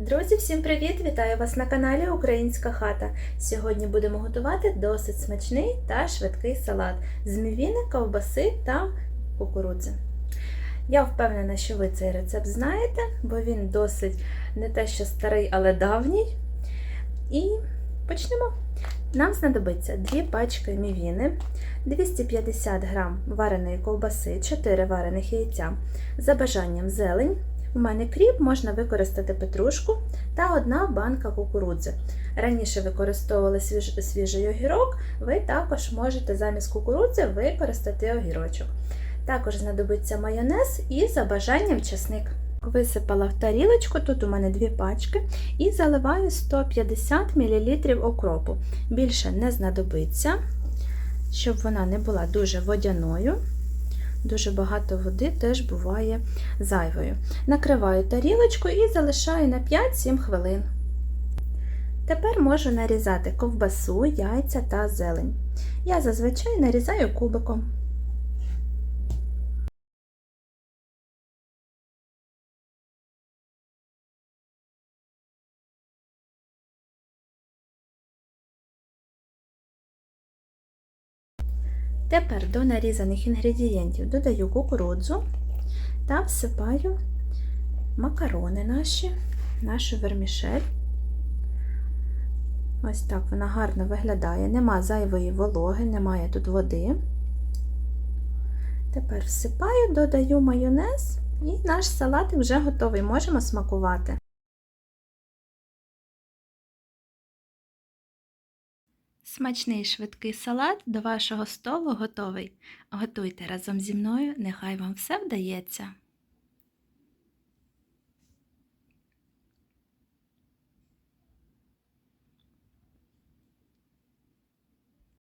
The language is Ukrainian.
Друзі, всім привіт! Вітаю вас на каналі Українська хата. Сьогодні будемо готувати досить смачний та швидкий салат з мівіни, ковбаси та кукурудзи. Я впевнена, що ви цей рецепт знаєте, бо він досить не те, що старий, але давній. І почнемо. Нам знадобиться 2 пачки мівіни, 250 г вареної ковбаси, 4 варених яйця, за бажанням зелень. У мене кріп, можна використати петрушку та одна банка кукурудзи. Раніше використовували свіж, свіжий огірок, ви також можете замість кукурудзи використати огірочок. Також знадобиться майонез і за бажанням чесник. Висипала в тарілочку, тут у мене дві пачки, і заливаю 150 мл окропу. Більше не знадобиться, щоб вона не була дуже водяною. Дуже багато води теж буває зайвою. Накриваю тарілочку і залишаю на 5-7 хвилин. Тепер можу нарізати ковбасу, яйця та зелень. Я зазвичай нарізаю кубиком. Тепер до нарізаних інгредієнтів додаю кукурудзу та всипаю макарони наші, нашу вермішель. Ось так вона гарно виглядає, нема зайвої вологи, немає тут води. Тепер всипаю, додаю майонез і наш салат вже готовий, можемо смакувати. Смачний швидкий салат до вашого столу готовий. Готуйте разом зі мною, нехай вам все вдається.